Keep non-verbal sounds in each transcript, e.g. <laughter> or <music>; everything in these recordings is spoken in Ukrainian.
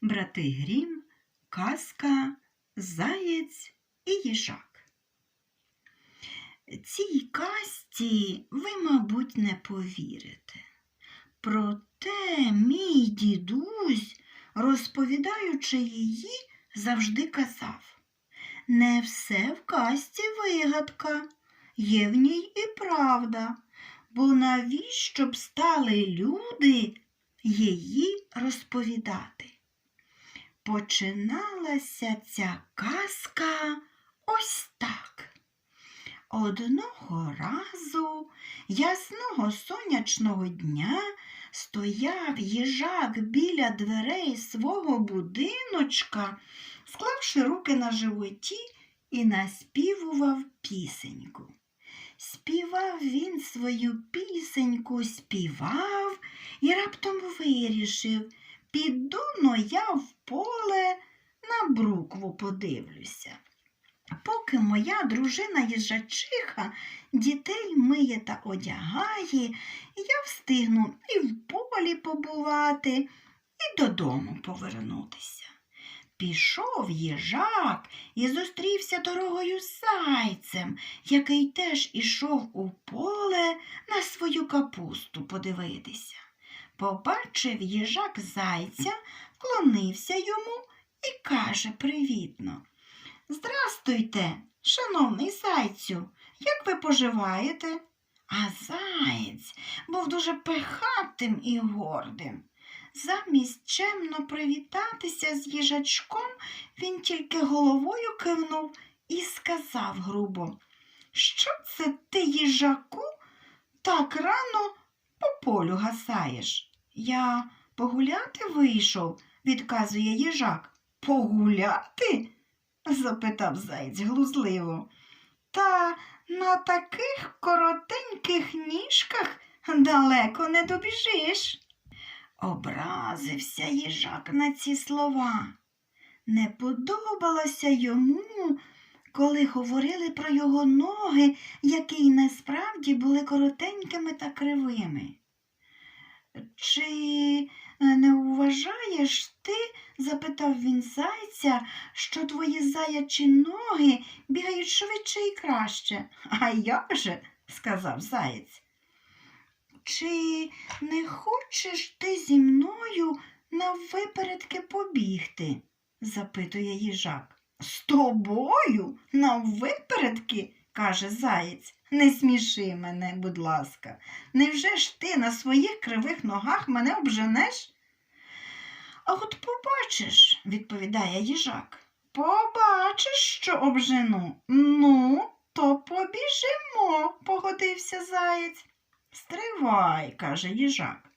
Брати Грім, казка, заєць і їжак. Цій казці ви, мабуть, не повірите. Проте мій дідусь, розповідаючи її, завжди казав не все в казці вигадка, є в ній і правда, бо навіщо б стали люди її розповідати? Починалася ця казка ось так. Одного разу ясного сонячного дня стояв їжак біля дверей свого будиночка, склавши руки на животі і наспівував пісеньку. Співав він свою пісеньку, співав і раптом вирішив, піду но я в поле на брукву подивлюся. Поки моя дружина їжачиха дітей миє та одягає, я встигну і в полі побувати, і додому повернутися. Пішов їжак і зустрівся дорогою з зайцем, який теж ішов у поле на свою капусту подивитися. Побачив їжак зайця, вклонився йому і каже привітно. Здрастуйте, шановний зайцю, як ви поживаєте? А заєць був дуже пихатим і гордим. Замість чемно привітатися з їжачком, він тільки головою кивнув і сказав грубо, що це ти, їжаку, так рано по полю гасаєш? Я погуляти вийшов, відказує їжак. Погуляти? запитав заєць глузливо. Та на таких коротеньких ніжках далеко не добіжиш. Образився їжак на ці слова. Не подобалося йому, коли говорили про його ноги, які насправді були коротенькими та кривими. Чи е, не вважаєш ти, запитав він зайця, що твої заячі ноги бігають швидше і краще. А як же? сказав заєць. Чи не хочеш ти зі мною наввипередки побігти? запитує їжак. З тобою наввипередки? каже заєць. Не сміши мене, будь ласка. Невже ж ти на своїх кривих ногах мене обженеш? А от побачиш, відповідає їжак. Побачиш, що обжену. Ну, то побіжимо, погодився заєць. Стривай, каже їжак.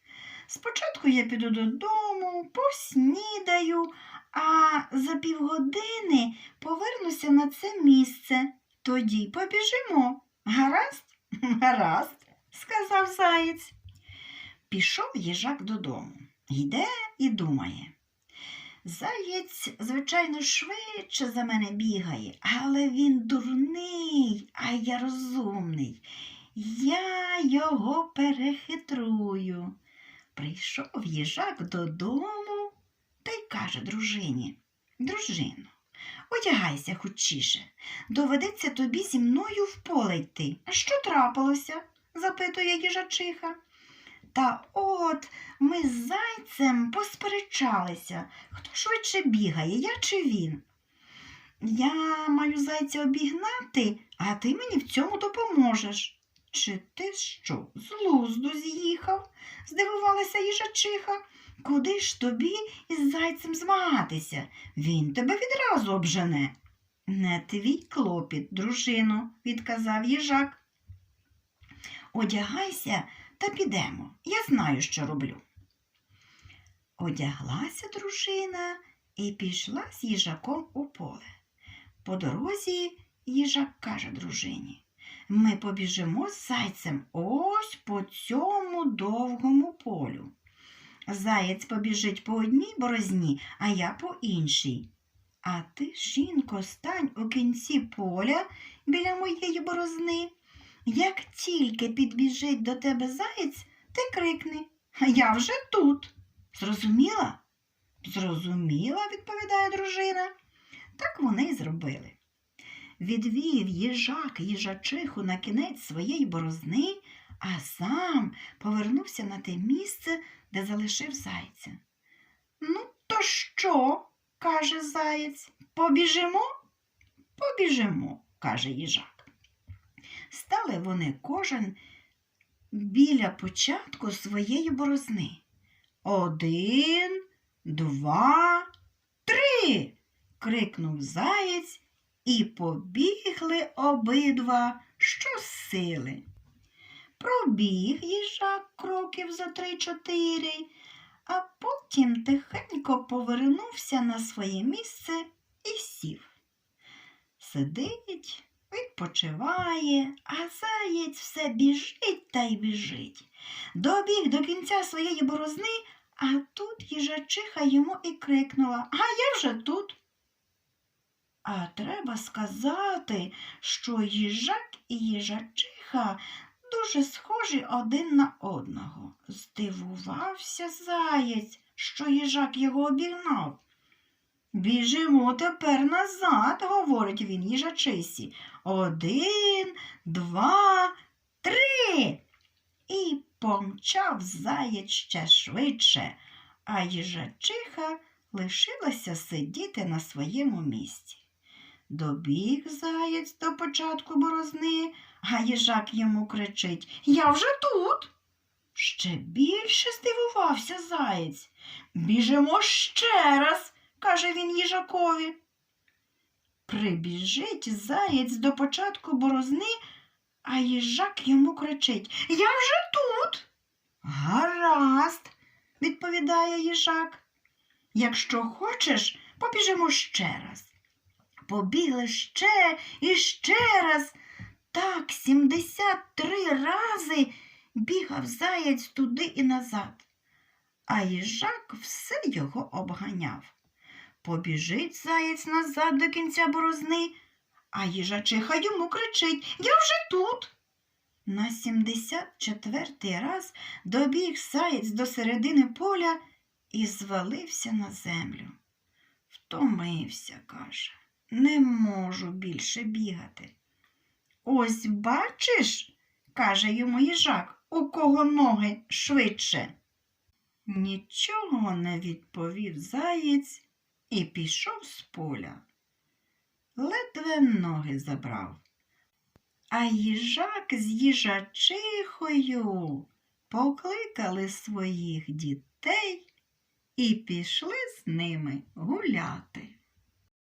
Спочатку я піду додому, поснідаю, а за півгодини повернуся на це місце. Тоді побіжимо. Гаразд? <laughs> Гаразд, сказав заєць. Пішов їжак додому. Йде і думає. Заєць, звичайно, швидше за мене бігає, але він дурний, а я розумний. Я його перехитрую. Прийшов їжак додому та й каже дружині Дружино, одягайся хутчіше. Доведеться тобі зі мною в поле йти. А що трапилося? запитує їжачиха. Та от ми з зайцем посперечалися, хто швидше бігає, я чи він. Я маю зайця обігнати, а ти мені в цьому допоможеш. Чи ти що, з лузду з'їхав? здивувалася їжачиха. Куди ж тобі із зайцем змагатися? Він тебе відразу обжене. Не твій клопіт, дружино, відказав їжак. Одягайся та підемо. Я знаю, що роблю. Одяглася дружина і пішла з їжаком у поле. По дорозі їжак каже дружині ми побіжимо з зайцем ось по цьому довгому полю. Заєць побіжить по одній борозні, а я по іншій. А ти, жінко, стань у кінці поля біля моєї борозни. Як тільки підбіжить до тебе заєць, ти крикни Я вже тут. Зрозуміла? Зрозуміла, відповідає дружина. Так вони й зробили. Відвів їжак їжачиху на кінець своєї борозни, а сам повернувся на те місце, де залишив зайця. Ну, то що? каже заєць. Побіжимо? Побіжимо, каже їжак. Стали вони кожен біля початку своєї борозни. Один, два, три. крикнув заєць, і побігли обидва щосили. Пробіг їжак кроків за три-чотири, а потім тихенько повернувся на своє місце і сів. Сидить, відпочиває, а заєць все біжить та й біжить. Добіг до кінця своєї борозни, а тут їжачиха йому і крикнула А я вже тут. А треба сказати, що їжак і їжачиха дуже схожі один на одного. Здивувався заєць, що їжак його обігнав. Біжимо тепер назад, говорить він їжачисі. Один, два, три. І помчав заєць ще швидше, а їжачиха лишилася сидіти на своєму місці. Добіг заєць до початку борозни, а їжак йому кричить Я вже тут. Ще більше здивувався заєць. Біжимо ще раз, каже він їжакові. Прибіжить заєць до початку борозни, а їжак йому кричить Я вже тут. Гаразд, відповідає їжак. Якщо хочеш, побіжимо ще раз. Побігли ще і ще раз. Так сімдесят три рази бігав заєць туди і назад, а їжак все його обганяв. Побіжить заєць назад до кінця борозни, а їжачиха йому кричить Я вже тут. На сімдесят четвертий раз добіг заєць до середини поля і звалився на землю. Втомився, каже, не можу більше бігати. Ось бачиш, каже йому їжак, у кого ноги швидше. Нічого не відповів заєць і пішов з поля. Ледве ноги забрав. А їжак з їжачихою покликали своїх дітей і пішли з ними гуляти.